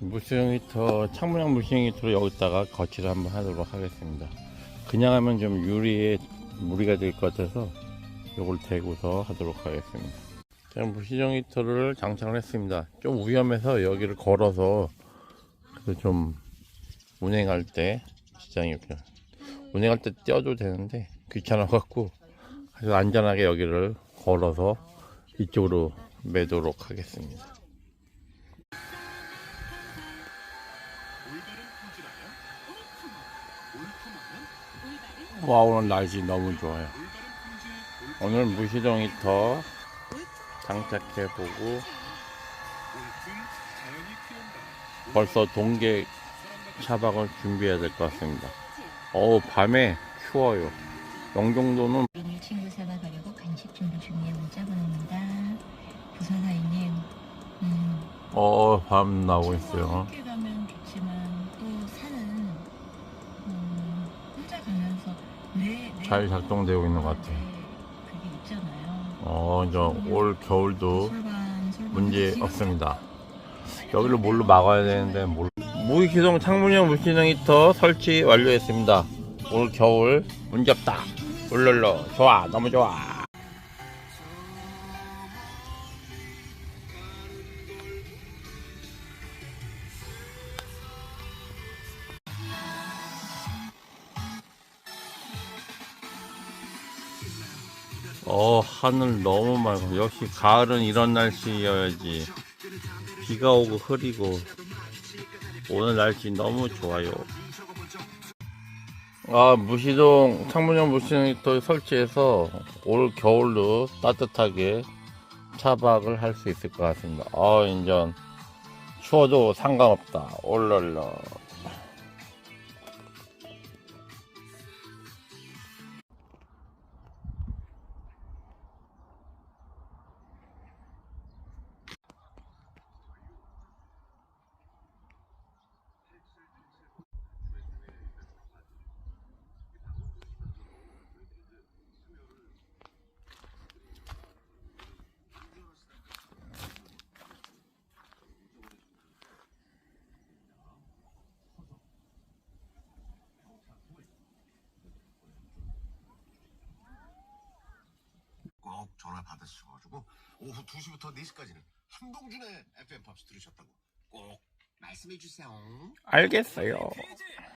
무수형 히터, 창문형 무수형 히터로 여기다가 거치를 한번 하도록 하겠습니다. 그냥 하면 좀 유리에 무리가 될 것 같아서 요걸 대고서 하도록 하겠습니다. 자, 무시정 히터를 장착을 했습니다. 좀 위험해서 여기를 걸어서 그래도 좀 운행할 때 시장이 그냥 운행할 때 떼어도 되는데 귀찮아 갖고 아주 안전하게 여기를 걸어서 이쪽으로 매도록 하겠습니다. 와 오늘 날씨 너무 좋아요. 오늘 무시동 히터 장착해보고 벌써 동계 차박을 준비해야 될 것 같습니다. 어우 밤에 추워요. 영종도는 친구 사과 가려고 간식 준비 중에 문자 보냅니다. 부산사인님, 음, 어밤 나오고 있어요. 좋지만 또 산은 잘 작동되고 있는 것 같아요. 어 이제 올 겨울도 솔반 문제 없습니다. 여기를 뭘로 막아야 되는데 뭘 무기동 창문형 무시동 히터 설치 완료했습니다. 올 겨울 문제 없다. 울룰루 좋아 너무 좋아. 어 하늘 너무 맑아. 역시 가을은 이런 날씨여야지. 비가 오고 흐리고 오늘 날씨 너무 좋아요. 아 무시동 창문형 무시동 히터 설치해서 올 겨울로 따뜻하게 차박을 할 수 있을 것 같습니다. 아 인전. 추워도 상관없다. 올랄라 전화 받으셔가지고 오후 2시부터 4시까지는 한동준의 FM 팝스 들으셨다고 꼭 말씀해 주세요. 알겠어요